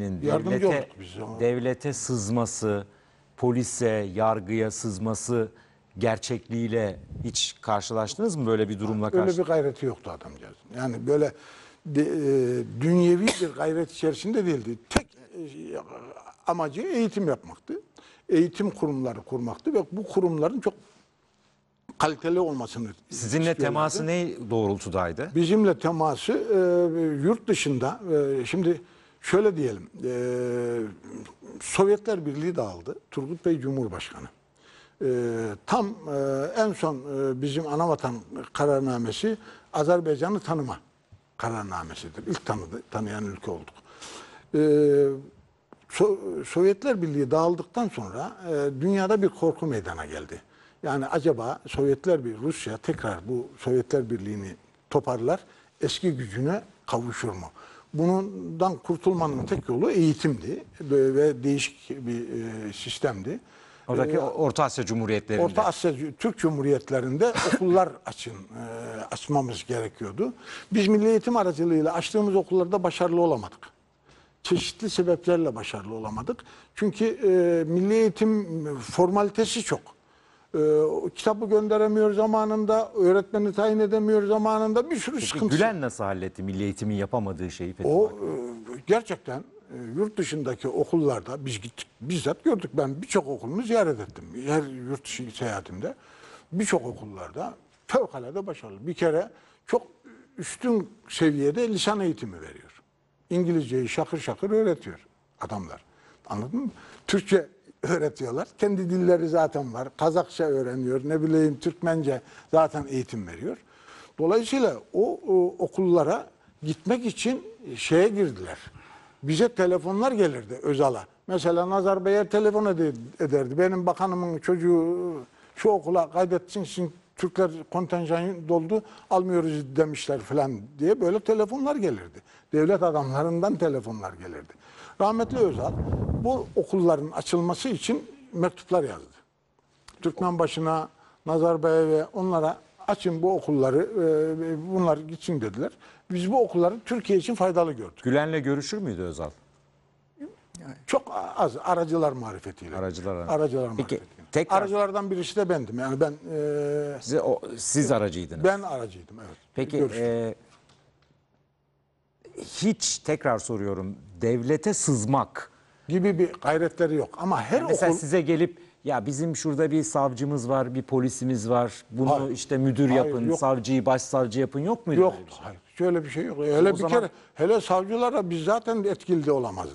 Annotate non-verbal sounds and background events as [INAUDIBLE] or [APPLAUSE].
Yardımcı devlete, olduk biz ama. devlete sızması, polise, yargıya sızması gerçekliğiyle hiç karşılaştınız mı böyle bir durumla Öyle karşı? bir gayreti yoktu adamcağız. Yani böyle de, e, dünyevi bir gayret içerisinde değildi. Tek e, amacı eğitim yapmaktı. Eğitim kurumları kurmaktı ve bu kurumların çok kaliteli olmasını Sizinle istiyorlardı. teması ne doğrultudaydı? Bizimle teması e, yurt dışında e, şimdi şöyle diyelim e, Sovyetler Birliği dağıldı. Turgut Bey Cumhurbaşkanı. E, tam e, en son e, bizim anavatan kararnamesi Azerbaycan'ı tanıma kararnamesidir. İlk tanıdı, tanıyan ülke olduk. E, So- Sovyetler Birliği dağıldıktan sonra e, dünyada bir korku meydana geldi. Yani acaba Sovyetler Birliği, Rusya tekrar bu Sovyetler Birliği'ni toparlar, eski gücüne kavuşur mu? Bundan kurtulmanın tek yolu eğitimdi ve değişik bir e, sistemdi. Oradaki Orta Asya Cumhuriyetlerinde. Orta Asya Türk Cumhuriyetlerinde [LAUGHS] okullar açın e, açmamız gerekiyordu. Biz milli eğitim aracılığıyla açtığımız okullarda başarılı olamadık. Çeşitli sebeplerle başarılı olamadık. Çünkü e, milli eğitim formalitesi çok. E, kitabı gönderemiyor zamanında, öğretmeni tayin edemiyor zamanında bir sürü sıkıntı. Gülen nasıl halletti milli eğitimin yapamadığı şeyi? Fethi O e, gerçekten e, yurt dışındaki okullarda biz gittik bizzat gördük. Ben birçok okulunu ziyaret ettim. Her yurt dışı seyahatimde birçok okullarda fevkalade başarılı. Bir kere çok üstün seviyede lisan eğitimi veriyor. İngilizceyi şakır şakır öğretiyor adamlar. Anladın mı? Türkçe öğretiyorlar. Kendi dilleri zaten var. Kazakça öğreniyor. Ne bileyim Türkmence zaten eğitim veriyor. Dolayısıyla o, o okullara gitmek için şeye girdiler. Bize telefonlar gelirdi Özal'a. Mesela Nazar Bey'e telefon ede- ederdi. Benim bakanımın çocuğu şu okula kaydetsin Türkler kontenjanı doldu almıyoruz demişler falan diye böyle telefonlar gelirdi. Devlet adamlarından telefonlar gelirdi. Rahmetli Özal bu okulların açılması için mektuplar yazdı. Türkmen başına, Nazar Bey'e ve onlara açın bu okulları, e, bunlar gitsin dediler. Biz bu okulları Türkiye için faydalı gördük. Gülen'le görüşür müydü Özal? Çok az aracılar marifetiyle. Aracılar- Aracılar Peki, marifetiyle. tekrar- Aracılardan birisi de bendim. Yani ben e, Size, o, siz aracıydınız. ben aracıydım evet. Peki e, hiç tekrar soruyorum devlete sızmak. gibi bir gayretleri yok. Ama her Mesela okul size gelip ya bizim şurada bir savcımız var, bir polisimiz var. Bunu Hayır. işte müdür Hayır, yapın, yok. savcıyı başsavcı yapın yok muydu? yok. bir şey? Hayır. Şöyle bir şey yok. Hele bir zaman- kere hele savcılara biz zaten etkili de olamazdık.